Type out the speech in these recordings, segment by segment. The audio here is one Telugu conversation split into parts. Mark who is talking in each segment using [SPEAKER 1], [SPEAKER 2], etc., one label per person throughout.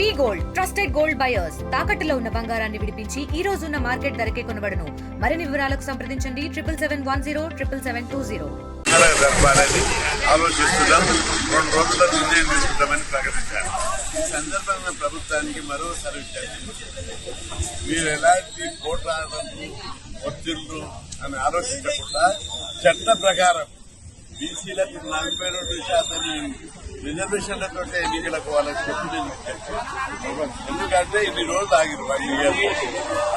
[SPEAKER 1] V gold trusted gold buyers. తాకట్టులో ఉన్న బంగారాన్ని విడిపించి ఈ రోజు ఉన్న మార్కెట్ ధరకే కొనబడను. మరిన్ని వివరాలకు సంప్రదించండి. Triple seven one zero triple seven two zero.
[SPEAKER 2] ఆలోచిస్తున్నాం. రెండు రోజుల్లో నిర్ణయం తీసుకుంటామని ప్రకటించారు. ఈ సందర్భంగా ప్రభుత్వానికి మరోసారి విజ్ఞప్తి. మీరు ఎలాంటి కోట్లాడలు ఒత్తిళ్ళు అని ఆలోచించకుండా చట్ట ప్రకారం బీసీలకు నలభై రెండు శాతం రిజర్వేషన్లతో ఎన్నికలకు వాళ్ళకి చెప్పింది ఎందుకంటే ఇన్ని రోజులు ఆగిరు వన్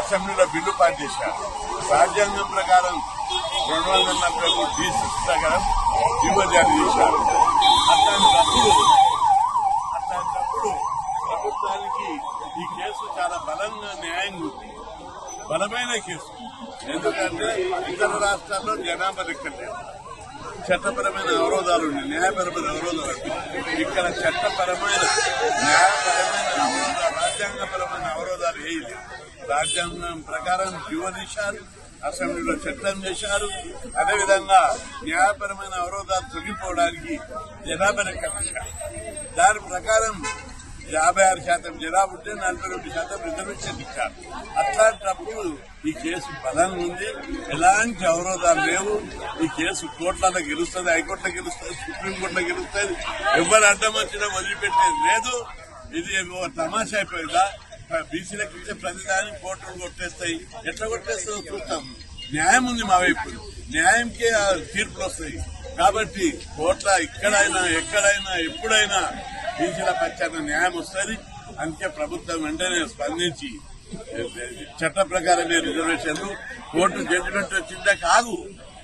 [SPEAKER 2] అసెంబ్లీలో బిల్లు పాస్ చేశారు రాజ్యాంగం ప్రకారం రెండు వందల నలభై మూడు బీసీ ప్రకారం జీవో చేశారు. అట్లాంటప్పుడు అట్లాంటప్పుడు ప్రభుత్వానికి ఈ కేసు చాలా బలంగా న్యాయంగా ఉంది. బలమైన కేసు. ఎందుకంటే ఇతర రాష్ట్రాల్లో జనాభా లెక్కలేదు. చట్టపరమైన అవరోధాలు ఉన్నాయి. న్యాయపరమైన అవరోధాలు ఇక్కడ చట్టపరమైన న్యాయపరమైన అవరోధాలు రాజ్యాంగపరమైన అవరోధాలు వేయలేదు రాజ్యాంగం ప్రకారం జీవనిచ్చారు అసెంబ్లీలో చట్టం చేశారు. అదేవిధంగా న్యాయపరమైన అవరోధాలు తొలగిపోవడానికి జనాభా లెక్కలు దాని ప్రకారం యాభై ఆరు శాతం జనాభా ఉంటే నలభై రెండు శాతం రిజర్వేషన్ ఇచ్చారు. అట్లాంటప్పుడు ఈ కేసు బలంగా ఉంది. ఎలాంటి అవరోధాలు లేవు. ఈ కేసు కోర్టులలో గెలుస్తుంది హైకోర్టులో గెలుస్తుంది సుప్రీంకోర్టులో గెలుస్తుంది. ఎవరు అడ్డం వచ్చినా వదిలిపెట్టేది లేదు. ఇది తమాషా అయిపోయిందా? బీసీలకు ఇచ్చే ప్రతిదానికి కోర్టులు కొట్టేస్తాయి. ఎట్లా కొట్టేస్తుందో చూస్తాం న్యాయం ఉంది మా వైపు. న్యాయంకే ఆ తీర్పులు వస్తాయి. కాబట్టి కోట్ల ఇక్కడైనా ఎక్కడైనా ఎప్పుడైనా బీసీల పక్షాన న్యాయం వస్తుంది. అందుకే ప్రభుత్వం వెంటనే స్పందించి చట్ట ప్రకారమే రిజర్వేషన్లు కోర్టు జడ్జిమెంట్ వచ్చిందే కాదు.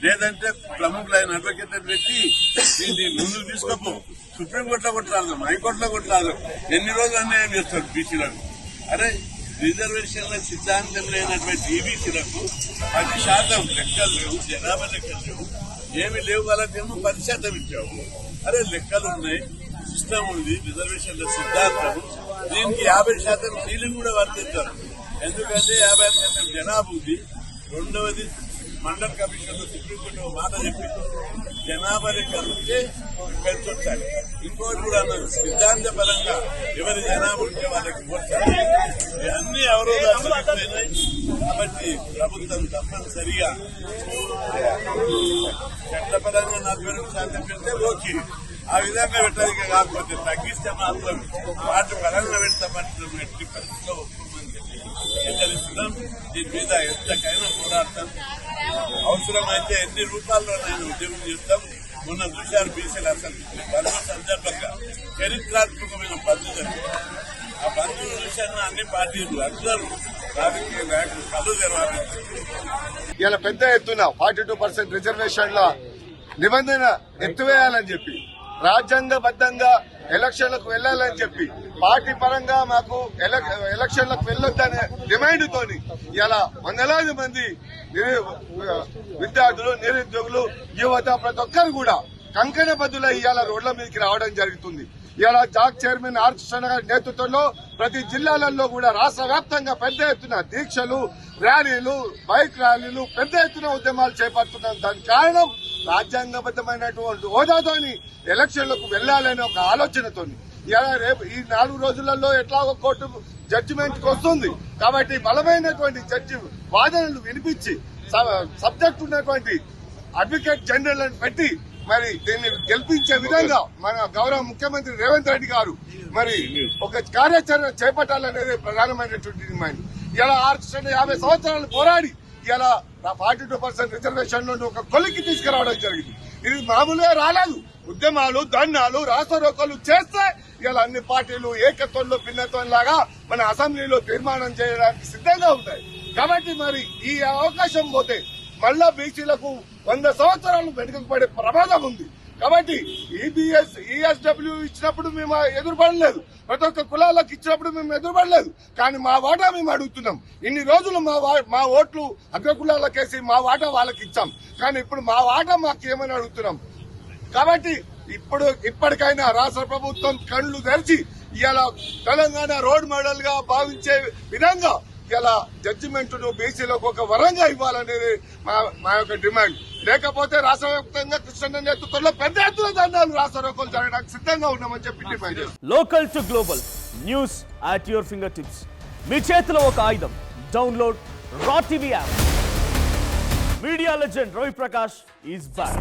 [SPEAKER 2] లేదంటే ప్రముఖులైన అడ్వకేట్ పెట్టి దీన్ని ముందుకు తీసుకోపో. సుప్రీంకోర్టులో కొట్లాడదు హైకోర్టులో కొట్లాడదు. ఎన్ని రోజులు అన్యాయం చేస్తారు బీసీలకు? అరే రిజర్వేషన్ల సిద్ధాంతం లేనటువంటి ఈబీసీలకు పది శాతం లెక్కలు లేవు జనాభా లెక్కలు లేవు. ఏమి లేవు వాళ్ళకేమో పది శాతం ఇచ్చావు. అరే లెక్కలు ఉన్నాయి. సిస్టమ్ ఉంది రిజర్వేషన్ల సిద్ధాంతం. దీనికి యాభై శాతం సీలింగ్ కూడా వర్తించారు. ఎందుకంటే యాభై శాతం జనాభా ఉంది. రెండవది మండల్ కమిషన్ సుప్రీంకోర్టు మాట చెప్పి జనాభా లెక్కలు ఉంటే పెంచొచ్చాలి ఇంకోటి కూడా అన్నారు సిద్ధాంత పరంగా ఎవరి జనాభా ఉంటే వాళ్ళకి పోతారు అన్ని అవరోధాలు కాబట్టి ప్రభుత్వం తప్పనిసరిగా చట్టపరంగా నలభై రెండు శాతం పెడితే ఓకే. ఆ విధంగా పెట్టడానికి కాకపోతే తగ్గిస్తే మాత్రం వాటి పరంగా పెడతామంటే ఎట్టి పరిస్థితిలో ఒప్పుకోమని చెప్పి హెచ్చరిస్తున్నాం దీని మీద ఎంతకైనా పోరాడతాం అవసరమైతే ఎన్ని రూపాల్లోనైనా ఉద్యమం చేస్తాం? మొన్న చూశారు బీసీలు అసలు. బంధు సందర్భంగా చరిత్రాత్మకమైన బంధు జరిగింది ఆ బంధు విషయంలో అన్ని పార్టీలు అందరూ రాజకీయ నాయకులు కళ్ళు తెరవాలి.
[SPEAKER 3] ఇలా పెద్ద ఎత్తున ఫార్టీ టూ పర్సెంట్ రిజర్వేషన్ల నిబంధన ఎత్తువేయాలని చెప్పి రాజ్యాంగబద్దంగా ఎలక్షన్లకు వెళ్ళాలని చెప్పి పార్టీ పరంగా మాకు ఎలక్షన్లకు వెళ్ళొద్దనే డిమాండ్ తోని ఇలా వందలాది మంది విద్యార్థులు నిరుద్యోగులు యువత ప్రతి ఒక్కరు కూడా కంకణ బద్దుల ఇవాళ రోడ్ల మీదకి రావడం జరుగుతుంది. ఇలా జాక్ చైర్మన్ ఆర్ కృష్ణ గారి నేతృత్వంలో ప్రతి జిల్లాలలో కూడా రాష్ట్ర వ్యాప్తంగా పెద్ద ఎత్తున దీక్షలు ర్యాలీలు బైక్ ర్యాలీలు పెద్ద ఎత్తున ఉద్యమాలు చేపడుతున్నాం దానికి కారణం రాజ్యాంగబద్దమైనటువంటి హోదాతోని ఎలక్షన్లకు వెళ్ళాలనే ఒక ఆలోచనతోని. ఇలా రేపు ఈ నాలుగు రోజులలో ఎట్లాగో కోర్టు జడ్జిమెంట్ వస్తుంది కాబట్టి బలమైనటువంటి జడ్జి వాదనలు వినిపించి సబ్జెక్ట్ ఉన్నటువంటి అడ్వకేట్ జనరల్ పెట్టి మరి దీన్ని గెలిపించే విధంగా మన గౌరవ ముఖ్యమంత్రి రేవంత్ రెడ్డి గారు మరి ఒక కార్యాచరణ చేపట్టాలనేది ప్రధానమైనటువంటి డిమాండ్. ఇలా ఆరు యాభై సంవత్సరాలు పోరాడి ఇలా ఫార్టీ టూ పర్సెంట్ రిజర్వేషన్ నుండి ఒక కొలికి తీసుకురావడం జరిగింది. ఇది మామూలుగా రాలేదు. ఉద్యమాలు దండాలు రాసరోకలు చేస్తే ఇలా అన్ని పార్టీలు ఏకత్వంలో భిన్నత్వం లాగా మన అసెంబ్లీలో తీర్మానం చేయడానికి సిద్ధంగా ఉంటాయి. కాబట్టి మరి ఈ అవకాశం పోతే మళ్ళా బీసీలకు వంద సంవత్సరాలు వెనుకకు పడే ప్రమాదం ఉంది. కాబట్టి ఈబీఎస్ ఈఎస్డబ్ల్యూ ఇచ్చినప్పుడు మేము ఎదురుపడలేదు. ప్రతి ఒక్క కులాలకు ఇచ్చినప్పుడు మేము ఎదురుపడలేదు. కానీ మా వాటా మేము అడుగుతున్నాం. ఇన్ని రోజులు మా వా- మా ఓట్లు అగ్ర కులాలకేసి మా వాటా వాళ్ళకి ఇచ్చాం. కానీ ఇప్పుడు మా వాటా మాకు ఏమని అడుగుతున్నాం? కాబట్టి ఇప్పుడు ఇప్పటికైనా రాష్ట్ర ప్రభుత్వం కళ్ళు తెరిచి ఇలా తెలంగాణ రోడ్ మోడల్గా భావించే విధంగా ఇలా జడ్జిమెంట్ను బీసీలకు ఒక వరంగా ఇవ్వాలనేది మా మా యొక్క డిమాండ్. లేకపోతే రాష్ట్ర వ్యాప్తంగా కృష్ణ నేతృత్వంలో పెద్ద ఎత్తున దండాలు రాష్ట్ర రోకోలు జరగడానికి సిద్ధంగా ఉన్నామని చెప్పి
[SPEAKER 4] local to global news at your fingertips మీ చేతిలో ఒక ఆయుధం. Download Raw TV app media legend Ravi Prakash is back